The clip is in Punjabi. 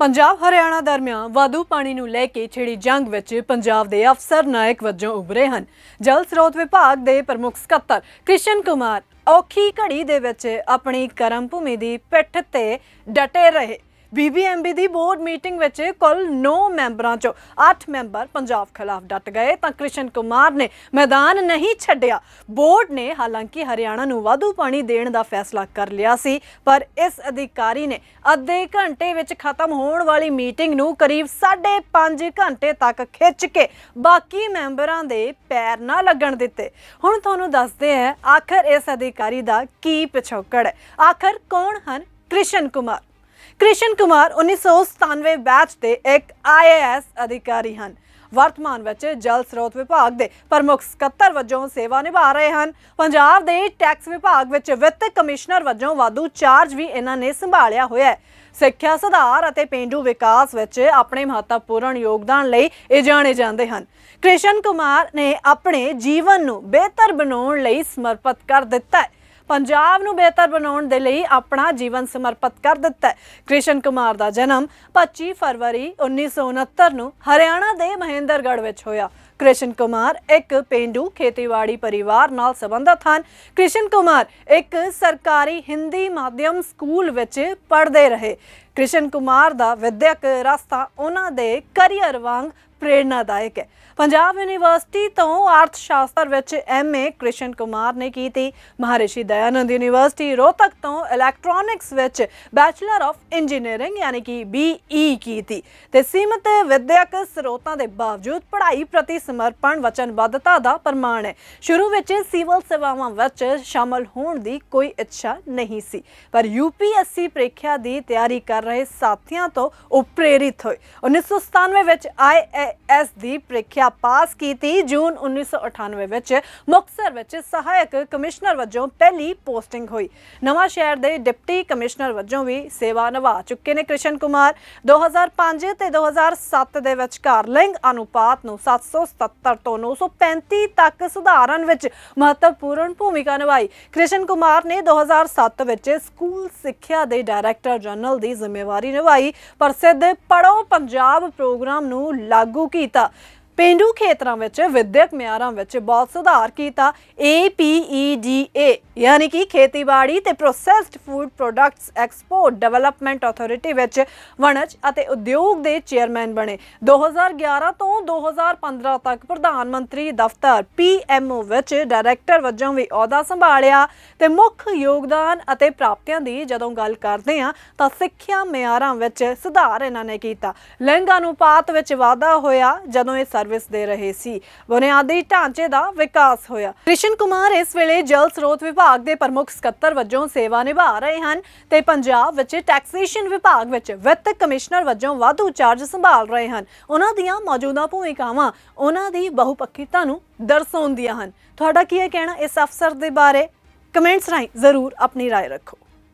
ਪੰਜਾਬ ਹਰਿਆਣਾ ਦਰਮਿਆਨ ਵਾਧੂ ਪਾਣੀ ਨੂੰ ਲੈ ਕੇ ਛਿੜੀ ਜੰਗ ਵਿੱਚ ਪੰਜਾਬ ਦੇ ਅਫਸਰ ਨਾਇਕ ਵਜੋਂ ਉਭਰੇ ਹਨ। ਜਲ ਸਰੋਤ ਵਿਭਾਗ ਦੇ ਪ੍ਰਮੁੱਖ ਸਕੱਤਰ ਕ੍ਰਿਸ਼ਨ ਕੁਮਾਰ ਔਖੀ ਘੜੀ ਦੇ ਵਿੱਚ ਆਪਣੀ ਕਰਮ ਭੂਮੀ ਦੀ ਪਿੱਠ ਤੇ ਡਟੇ ਰਹੇ। ਬੀਬੀਐਮਬੀ ਦੀ ਬੋਰਡ ਮੀਟਿੰਗ ਵਿੱਚ ਕੁੱਲ 9 ਮੈਂਬਰਾਂ ਚੋਂ 8 ਮੈਂਬਰ ਪੰਜਾਬ ਖਿਲਾਫ ਡਟ ਗਏ। ਤਾਂ ਕ੍ਰਿਸ਼ਨ ਕੁਮਾਰ ਨੇ ਮੈਦਾਨ ਨਹੀਂ ਛੱਡਿਆ। ਬੋਰਡ ਨੇ ਹਾਲਾਂਕਿ ਹਰਿਆਣਾ ਨੂੰ ਵਾਧੂ ਪਾਣੀ ਦੇਣ ਦਾ ਫੈਸਲਾ ਕਰ ਲਿਆ ਸੀ, ਪਰ ਇਸ ਅਧਿਕਾਰੀ ਨੇ ਅੱਧੇ ਘੰਟੇ ਵਿੱਚ ਖਤਮ ਹੋਣ ਵਾਲੀ ਮੀਟਿੰਗ ਨੂੰ ਕਰੀਬ 5.5 ਘੰਟੇ ਤੱਕ ਖਿੱਚ ਕੇ ਬਾਕੀ ਮੈਂਬਰਾਂ ਦੇ ਪੈਰ ਨਾ ਲੱਗਣ ਦਿੱਤੇ। ਹੁਣ ਤੁਹਾਨੂੰ ਦੱਸਦੇ ਹਾਂ, ਆਖਰ ਇਸ ਅਧਿਕਾਰੀ ਦਾ ਕੀ ਪਿਛੋਕੜ ਹੈ। ਆਖਰ ਕੌਣ ਹਨ ਕ੍ਰਿਸ਼ਨ ਕੁਮਾਰ? ਕ੍ਰਿਸ਼ਨ ਕੁਮਾਰ 1997 ਬੈਚ ਦੇ ਇੱਕ ਆਈਏਐਸ ਅਧਿਕਾਰੀ ਹਨ। ਵਰਤਮਾਨ ਵਿੱਚ ਜਲ ਸਰੋਤ ਵਿਭਾਗ ਦੇ ਪ੍ਰਮੁੱਖ ਸਕੱਤਰ ਵਜੋਂ ਸੇਵਾ ਨਿਭਾ ਰਹੇ ਹਨ। ਪੰਜਾਬ ਦੇ ਟੈਕਸ ਵਿਭਾਗ ਵਿੱਚ ਵਿੱਤ ਕਮਿਸ਼ਨਰ ਵਜੋਂ ਵਾਧੂ ਚਾਰਜ ਵੀ ਇਹਨਾਂ ਨੇ ਸੰਭਾਲਿਆ ਹੋਇਆ ਹੈ। ਸਿੱਖਿਆ ਸੁਧਾਰ ਅਤੇ ਪੇਂਡੂ ਵਿਕਾਸ ਵਿੱਚ ਆਪਣੇ ਮਹੱਤਵਪੂਰਨ ਯੋਗਦਾਨ ਲਈ ਇਹ ਜਾਣੇ ਜਾਂਦੇ ਹਨ। ਕ੍ਰਿਸ਼ਨ ਕੁਮਾਰ ਨੇ ਆਪਣੇ ਜੀਵਨ ਨੂੰ ਬਿਹਤਰ ਬਣਾਉਣ ਲਈ ਸਮਰਪਿਤ ਕਰ ਦਿੱਤਾ ਹੈ। ਪੰਜਾਬ ਨੂੰ ਬਿਹਤਰ ਬਣਾਉਣ ਦੇ ਲਈ ਆਪਣਾ ਜੀਵਨ ਸਮਰਪਿਤ ਕਰ ਦਿੱਤਾ ਹੈ। ਕ੍ਰਿਸ਼ਨ ਕੁਮਾਰ ਦਾ ਜਨਮ 25 ਫਰਵਰੀ 1969 ਨੂੰ ਹਰਿਆਣਾ ਦੇ ਮਹਿੰਦਰਗੜ੍ਹ ਵਿੱਚ ਹੋਇਆ। ਕ੍ਰਿਸ਼ਨ ਕੁਮਾਰ ਇੱਕ ਪਿੰਡੂ ਖੇਤੀਬਾੜੀ ਪਰਿਵਾਰ ਨਾਲ ਸੰਬੰਧਿਤ ਹਨ। ਕ੍ਰਿਸ਼ਨ ਕੁਮਾਰ ਇੱਕ ਸਰਕਾਰੀ ਹਿੰਦੀ ਮਾਧਿਅਮ ਸਕੂਲ ਵਿੱਚ ਪੜ੍ਹਦੇ ਰਹੇ। ਕ੍ਰਿਸ਼ਨ ਕੁਮਾਰ ਦਾ ਵਿਦਿਅਕ ਰਸਤਾ ਉਹਨਾਂ ਦੇ ਕੈਰੀਅਰ ਵਾਂਗ ਪ੍ਰੇਰਨਾਦਾਇਕ ਹੈ। ਪੰਜਾਬ ਯੂਨੀਵਰਸਿਟੀ ਤੋਂ ਅਰਥ ਸ਼ਾਸਤਰ ਵਿੱਚ ਐਮਏ ਕ੍ਰਿਸ਼ਨ ਕੁਮਾਰ ਨੇ ਕੀਤੀ। ਮਹਾਰਿਸ਼ੀ ਦਇਆਨੰਦ ਯੂਨੀਵਰਸਿਟੀ ਰੋਹਤਕ ਤੋਂ ਇਲੈਕਟ੍ਰੋਨਿਕਸ ਵਿੱਚ ਬੈਚਲਰ ਆਫ ਇੰਜੀਨੀਅਰਿੰਗ ਯਾਨੀ ਕਿ ਬੀਈ ਕੀਤੀ। ਤੇ ਸੀਮਤ ਵਿਦਿਅਕ ਸਰੋਤਾਂ ਦੇ ਬਾਵਜੂਦ ਪੜ੍ਹਾਈ ਪ੍ਰਤੀ ਸਮਰਪਣ ਵਚਨਬੱਧਤਾ ਦਾ ਪ੍ਰਮਾਣ ਹੈ। ਸ਼ੁਰੂ ਵਿੱਚ ਸਿਵਲ ਸੇਵਾਵਾਂ ਵਿੱਚ ਸ਼ਾਮਲ ਹੋਣ ਦੀ ਕੋਈ ਇੱਛਾ ਨਹੀਂ ਸੀ। ਪਰ ਯੂਪੀਐਸਸੀ ਪ੍ਰੀਖਿਆ ਦੀ ਤਿਆਰੀ ਕਰ ਰਹੇ ਸਾਥੀਆਂ ਤੋਂ ਉਹ ਪ੍ਰੇਰਿਤ ਹੋਏ। 1997 ਵਿੱਚ ਆਈਏਐਸ ਦੀ ਪ੍ਰੀਖਿਆ ਪਾਸ ਕੀਤੀ। ਜੂਨ 1998 ਵਿੱਚ ਮੁਕਤਸਰ ਵਿੱਚ ਸਹਾਇਕ ਕਮਿਸ਼ਨਰ ਵਜੋਂ ਪਹਿਲੀ ਪੋਸਟਿੰਗ ਹੋਈ। ਨਵਾਂ ਸ਼ਹਿਰ ਦੇ ਡਿਪਟੀ ਕਮਿਸ਼ਨਰ ਵਜੋਂ ਵੀ ਸੇਵਾ ਨਿਭਾ ਚੁੱਕੇ ਨੇ ਕ੍ਰਿਸ਼ਨ ਕੁਮਾਰ। 2005 ਤੇ 2007 ਦੇ ਵਿਚਕਾਰ ਲਿੰਗ ਅਨੁਪਾਤ ਨੂੰ 777 ਤੋਂ 935 ਤੱਕ ਸੁਧਾਰਨ ਵਿੱਚ ਮਹੱਤਵਪੂਰਨ ਭੂਮਿਕਾ ਨਿਭਾਈ। ਕ੍ਰਿਸ਼ਨ ਕੁਮਾਰ ਨੇ 2007 ਵਿੱਚ ਸਕੂਲ ਸਿੱਖਿਆ ਦੇ ਡਾਇਰੈਕਟਰ ਜਨਰਲ ਦੀ ਜ਼ਿੰਮੇਵਾਰੀ ਨਿਭਾਈ। ਪ੍ਰਸਿੱਧ ਪੜੋ ਪੰਜਾਬ ਪ੍ਰੋਗਰਾਮ ਨੂੰ ਲਾਗੂ ਲਾਗੂ ਕੀਤਾ। ਪੇਂਡੂ ਖੇਤਰਾਂ ਵਿੱਚ ਵਿਦਿਅਕ ਮਿਆਰਾਂ ਵਿੱਚ ਬਹੁਤ ਸੁਧਾਰ ਕੀਤਾ APEDA ਯਾਨੀ ਕਿ ਖੇਤੀਬਾੜੀ ਤੇ processed food products export development authority ਵਿੱਚ ਵਣਜ ਅਤੇ ਉਦਯੋਗ ਦੇ ਚੇਅਰਮੈਨ ਬਣੇ। 2011 ਤੋਂ 2015 ਤੱਕ ਪ੍ਰਧਾਨ ਮੰਤਰੀ ਦਫ਼ਤਰ PMO ਵਿੱਚ ਡਾਇਰੈਕਟਰ ਵਜੋਂ ਵੀ ਅਹੁਦਾ ਸੰਭਾਲਿਆ ਤੇ ਮੁੱਖ ਯੋਗਦਾਨ ਅਤੇ ਪ੍ਰਾਪਤੀਆਂ ਦੀ ਜਦੋਂ ਗੱਲ ਕਰਦੇ ਹਾਂ ਤਾਂ ਸਿੱਖਿਆ ਮਿਆਰਾਂ ਵਿੱਚ ਸੁਧਾਰ ਇਹਨਾਂ ਨੇ ਕੀਤਾ। ਲਿੰਗ ਅਨੁਪਾਤ ਵਿੱਚ ਵਾਧਾ ਹੋਇਆ ਜਦੋਂ ਇਹ ਸਰਵਿਸ ਦੇ ਰਹੇ ਸੀ ਬੁਨਿਆਦੀ ਢਾਂਚੇ ਦਾ ਵਿਕਾਸ ਹੋਇਆ ਕ੍ਰਿਸ਼ਨ ਕੁਮਾਰ ਇਸ ਵੇਲੇ ਜਲ ਸਰੋਤ ਵਿਭਾਗ ਦੇ ਪ੍ਰਮੁੱਖ ਸਕੱਤਰ ਵਜੋਂ ਸੇਵਾ ਨਿਭਾ ਰਹੇ ਹਨ ਤੇ ਪੰਜਾਬ ਵਿੱਚ ਟੈਕਸੇਸ਼ਨ ਵਿਭਾਗ ਵਿੱਚ ਵਿੱਤ ਕਮਿਸ਼ਨਰ ਵਜੋਂ ਵਾਧੂ ਚਾਰਜ ਸੰਭਾਲ ਰਹੇ ਹਨ ਉਹਨਾਂ ਦੀਆਂ ਮੌਜੂਦਾ ਭੂਮਿਕਾਵਾਂ ਉਹਨਾਂ ਦੀ ਬਹੁਪੱਖੀਤਾ ਨੂੰ ਦਰਸਾਉਂਦੀਆਂ ਹਨ ਤੁਹਾਡਾ ਕੀ ਹੈ ਕਹਿਣਾ ਇਸ ਅਫਸਰ ਦੇ ਬਾਰੇ ਕਮੈਂਟਸ ਰਾਹੀਂ ਜ਼ਰੂਰ ਆਪਣੀ رائے ਰੱਖੋ